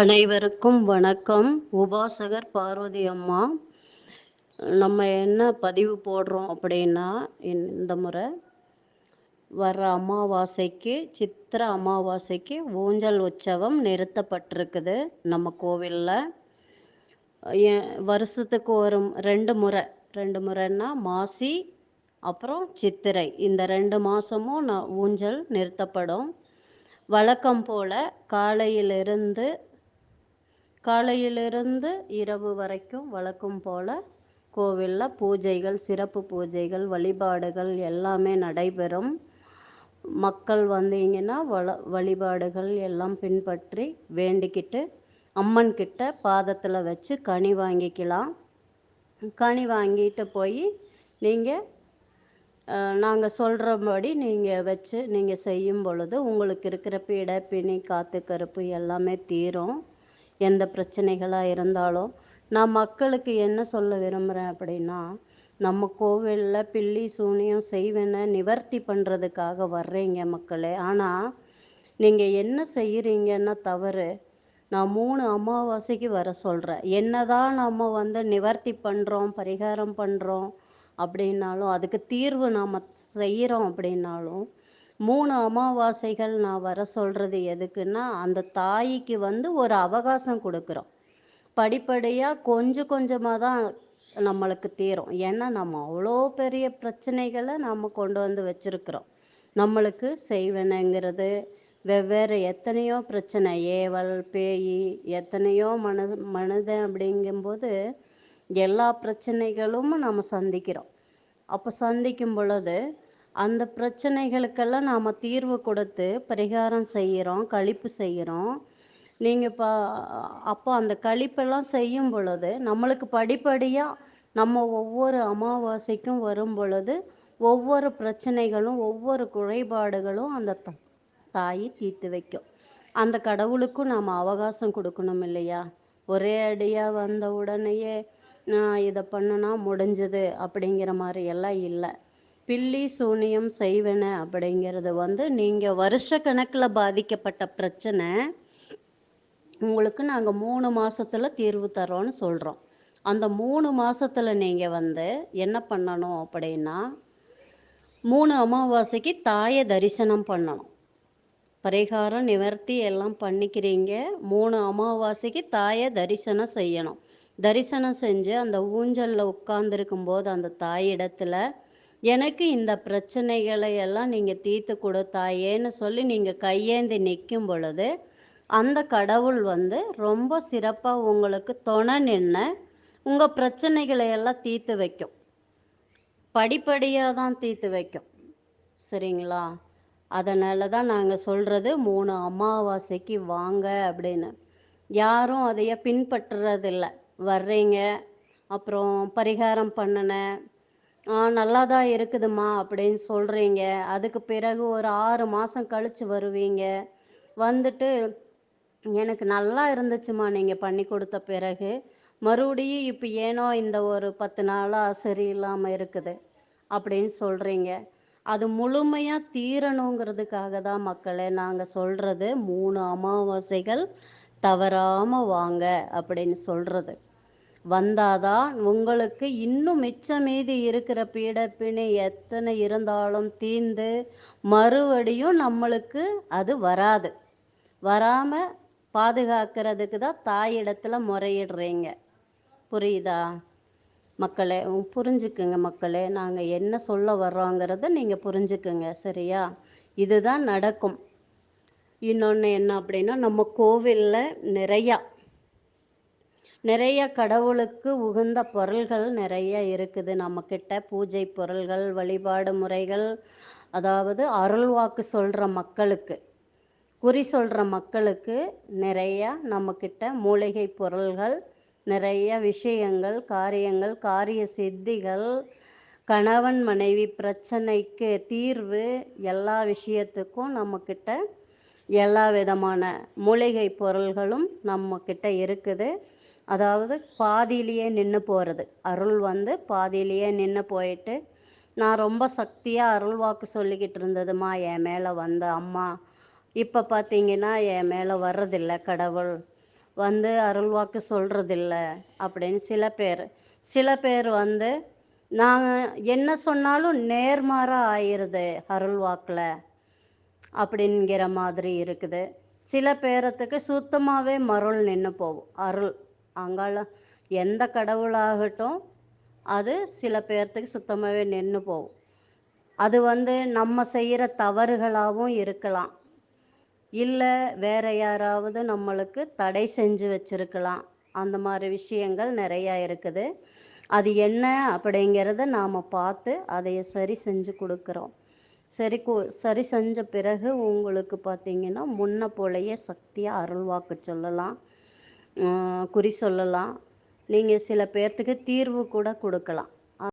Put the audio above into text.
அனைவருக்கும் வணக்கம். உபாசகர் பார்வதி அம்மா நம்ம என்ன பதிவு போடுறோம் அப்படின்னா இந்த முறை வர்ற அமாவாசைக்கு சித்திர அமாவாசைக்கு ஊஞ்சல் உற்சவம் நிறுத்தப்பட்டிருக்குது நம்ம கோவிலில். வருஷத்துக்கு ஒரு ரெண்டு முறை ரெண்டு முறைன்னா மாசி அப்புறம் சித்திரை. இந்த ரெண்டு மாதமும் நான் ஊஞ்சல் நிறுத்தப்படும். வழக்கம் போல் காலையிலிருந்து காலையிலிருந்து இரவு வரைக்கும் வழக்கம் போல் கோவிலில் பூஜைகள் சிறப்பு பூஜைகள் வழிபாடுகள் எல்லாமே நடைபெறும். மக்கள் வந்தீங்கன்னா வள வழிபாடுகள் எல்லாம் பின்பற்றி வேண்டிக்கிட்டு அம்மன் கிட்ட பாதத்தில் வச்சு கனி வாங்கிக்கலாம். கனி வாங்கிட்டு போய் நீங்கள் நாங்கள் சொல்கிறபடி நீங்கள் வச்சு நீங்கள் செய்யும் பொழுது உங்களுக்கு இருக்கிற பீடை பிணி காற்று கருப்பு எல்லாமே தீரும். எந்த பிரச்சனைகளாக இருந்தாலும் நான் மக்களுக்கு என்ன சொல்ல விரும்புகிறேன் அப்படின்னா நம்ம கோவிலில் பில்லி சூனியம் செய்வனை நிவர்த்தி பண்ணுறதுக்காக வர்றீங்க மக்களே. ஆனால் நீங்கள் என்ன செய்கிறீங்கன்னா தவறு. நான் மூணு அமாவாசைக்கு வர சொல்கிறேன் என்னதான் நம்ம வந்து நிவர்த்தி பண்ணுறோம் பரிகாரம் பண்ணுறோம் அப்படின்னாலும் அதுக்கு தீர்வு நாம் செய்கிறோம் அப்படின்னாலும் மூணு அமாவாசைகள் நான் வர சொல்கிறது எதுக்குன்னா அந்த தாய்க்கு வந்து ஒரு அவகாசம் கொடுக்குறோம். படிப்படியாக கொஞ்சம் கொஞ்சமாக தான் நம்மளுக்கு தீரும். ஏன்னா நம்ம அவ்வளோ பெரிய பிரச்சனைகளை நம்ம கொண்டு வந்து வச்சுருக்குறோம். நம்மளுக்கு செய்வனங்கிறது வெவ்வேறு எத்தனையோ பிரச்சனை ஏவல் பேய் எத்தனையோ மன மனிதன் அப்படிங்கும்போது எல்லா பிரச்சனைகளும் நம்ம சந்திக்கிறோம். அப்போ சந்திக்கும் பொழுது அந்த பிரச்சனைகளுக்கெல்லாம் நாம் தீர்வு கொடுத்து பரிகாரம் செய்கிறோம் கழிப்பு செய்கிறோம் நீங்கள் பா அப்போ அந்த கழிப்பெல்லாம் செய்யும் பொழுது நம்மளுக்கு படிப்படியாக நம்ம ஒவ்வொரு அமாவாசைக்கும் வரும் பொழுது ஒவ்வொரு பிரச்சனைகளும் ஒவ்வொரு குறைபாடுகளும் அந்த தாய் தீர்த்து வைக்கும். அந்த கடவுளுக்கும் நாம் அவகாசம் கொடுக்கணும் இல்லையா? ஒரே அடியாக வந்த உடனேயே இதை பண்ணுனா முடிஞ்சது அப்படிங்கிற மாதிரி எல்லாம் இல்லை. பில்லி சூனியம் செய்வன அப்படிங்கிறது வந்து நீங்கள் வருஷ கணக்கில் பாதிக்கப்பட்ட பிரச்சனை உங்களுக்கு நாங்கள் மூணு மாதத்தில் தீர்வு தரோன்னு சொல்கிறோம் அந்த மூணு மாதத்தில் நீங்கள் வந்து என்ன பண்ணணும் அப்படின்னா மூணு அமாவாசைக்கு தாயை தரிசனம் பண்ணணும். பரிகாரம் நிவர்த்தி எல்லாம் பண்ணிக்கிறீங்க மூணு அமாவாசைக்கு தாயை தரிசனம் செய்யணும். தரிசனம் செஞ்சு அந்த ஊஞ்சலில் உட்கார்ந்துருக்கும் போது அந்த தாயிடத்துல எனக்கு இந்த பிரச்சனைகளை எல்லாம் நீங்கள் தீர்த்து கொடுத்தாயேன்னு சொல்லி நீங்கள் கையேந்தி நிற்கும் பொழுது அந்த கடவுள் வந்து ரொம்ப சிறப்பாக உங்களுக்கு துணை நின்று உங்கள் பிரச்சனைகளை எல்லாம் தீர்த்து வைக்கும். படிப்படியாக தான் தீர்த்து வைக்கும். சரிங்களா? அதனால தான் நாங்கள் சொல்கிறது மூணு அமாவாசைக்கு வாங்க அப்படின்னு. யாரும் அதைய பின்பற்றுறதில்ல. வர்றீங்க அப்புறம் பரிகாரம் பண்ணினேன் நல்லா தான் இருக்குதுமா அப்படின்னு சொல்கிறீங்க அதுக்கு பிறகு ஒரு ஆறு மாதம் கழித்து வருவீங்க. வந்துட்டு எனக்கு நல்லா இருந்துச்சுமா நீங்கள் பண்ணி கொடுத்த பிறகு. மறுபடியும் இப்போ ஏனோ இந்த ஒரு பத்து நாளாக சரியில்லாமல் இருக்குது அப்படின்னு சொல்கிறீங்க அது முழுமையாக தீரணுங்கிறதுக்காக தான் மக்களை நாங்கள் சொல்கிறது மூணு அமாவாசைகள் தவறாமல் வாங்க அப்படின்னு சொல்கிறது வந்தாதான் உங்களுக்கு இன்னும் மிச்சம் மீதி இருக்கிற பீடப்பிணி எத்தனை இருந்தாலும் தீந்து மறுபடியும் நம்மளுக்கு அது வராது. வராமல் பாதுகாக்கிறதுக்கு தான் தாயிடத்தில் முறையிடுறீங்க. புரியுதா? மக்களே புரிஞ்சுக்குங்க மக்களே நாங்கள் என்ன சொல்ல வர்றோங்கிறத நீங்கள் புரிஞ்சுக்குங்க சரியா? இதுதான் நடக்கும். இன்னொன்று என்ன அப்படின்னா நம்ம கோவிலில் நிறையா நிறைய கடவுளுக்கு உகந்த பொருள்கள் நிறைய இருக்குது. நம்மக்கிட்ட பூஜை பொருள்கள் வழிபாடு முறைகள் அதாவது அருள்வாக்கு சொல்கிற மக்களுக்கு குறி சொல்கிற மக்களுக்கு நிறைய நம்மக்கிட்ட மூலிகை பொருள்கள் நிறைய விஷயங்கள் காரியங்கள் காரிய சித்திகள் கணவன் மனைவி பிரச்சனைக்கு தீர்வு எல்லா விஷயத்துக்கும் நம்மக்கிட்ட எல்லா விதமான மூலிகை பொருள்களும் நம்மக்கிட்ட இருக்குது. அதாவது பாதியிலேயே நின்று போகிறது அருள் வந்து பாதியிலேயே நின்று போயிட்டு நான் ரொம்ப சக்தியாக அருள் வாக்கு சொல்லிக்கிட்டு இருந்ததுமா என் மேலே வந்த அம்மா. இப்போ பார்த்தீங்கன்னா என் மேலே வர்றதில்ல கடவுள். வந்து அருள் வாக்கு சொல்கிறதில்ல அப்படின்னு சில பேர். சில பேர் வந்து நாங்கள் என்ன சொன்னாலும் நேர்மாறாக ஆயிடுது அருள் வாக்கில் அப்படிங்கிற மாதிரி இருக்குது. சில பேரத்துக்கு சுத்தமாகவே மருள் நின்று போகும். அருள். அங்கால எந்த கடவுளாகட்டும் அது சில பேர்த்துக்கு சுத்தமாகவே நின்று போகும். அது வந்து நம்ம செய்கிற தவறுகளாகவும் இருக்கலாம். இல்லை வேற யாராவது நம்மளுக்கு தடை செஞ்சு வச்சிருக்கலாம். அந்த மாதிரி விஷயங்கள் நிறையா இருக்குது. அது என்ன அப்படிங்கிறத நாம் பார்த்து அதை சரி செஞ்சு கொடுக்குறோம். சரி கு சரி செஞ்ச பிறகு உங்களுக்கு பார்த்தீங்கன்னா முன்ன போலயே சக்தியாக அருள்வாக்கு சொல்லலாம். குறி சொல்லலாம். நீங்கள் சில பேர்த்துக்கு தீர்வு கூட கொடுக்கலாம்.